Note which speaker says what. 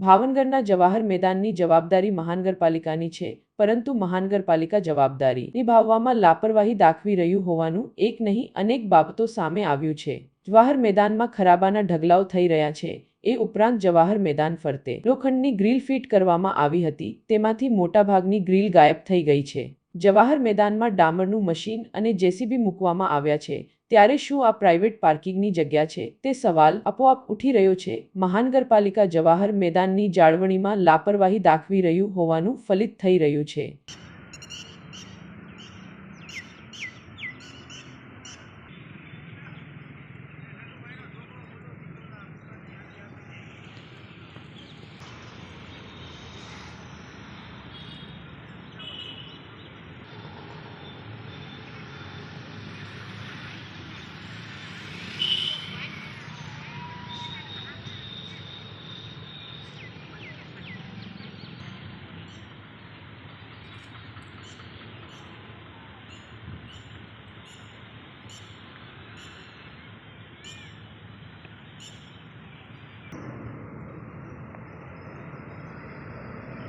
Speaker 1: ભાવનગરના જવાહર મેદાનની જવાબદારી મહાનગરપાલિકાની છે, પરંતુ મહાનગરપાલિકા જવાબદારી નિભાવવામાં લાપરવાહી દાખવી રહ્યું હોવાનું એક નહીં, અનેક બાબતો સામે આવ્યું છે. જવાહર મેદાનમાં ખરાબાના ઢગલાઓ થઈ રહ્યા છે, એ ઉપરાંત જવાહર મેદાન ફરતે લોખંડની ગ્રીલ ફિટ કરવામાં આવી હતી, તેમાંથી મોટાભાગની ગ્રીલ ગાયબ થઈ ગઈ છે. જવાહર મેદાનમાં ડામરનું મશીન અને જેસીબી મૂકવામાં આવ્યા છે. ત્યારે શું આ પ્રાઇવેટ પાર્કિંગની જગ્યા છે? તે સવાલ આપોઆપ ઉઠી રહ્યો છે. મહાનગરપાલિકા જવાહર મેદાનની જાળવણીમાં લાપરવાહી દાખવી રહ્યું હોવાનું ફલિત થઈ રહ્યું છે.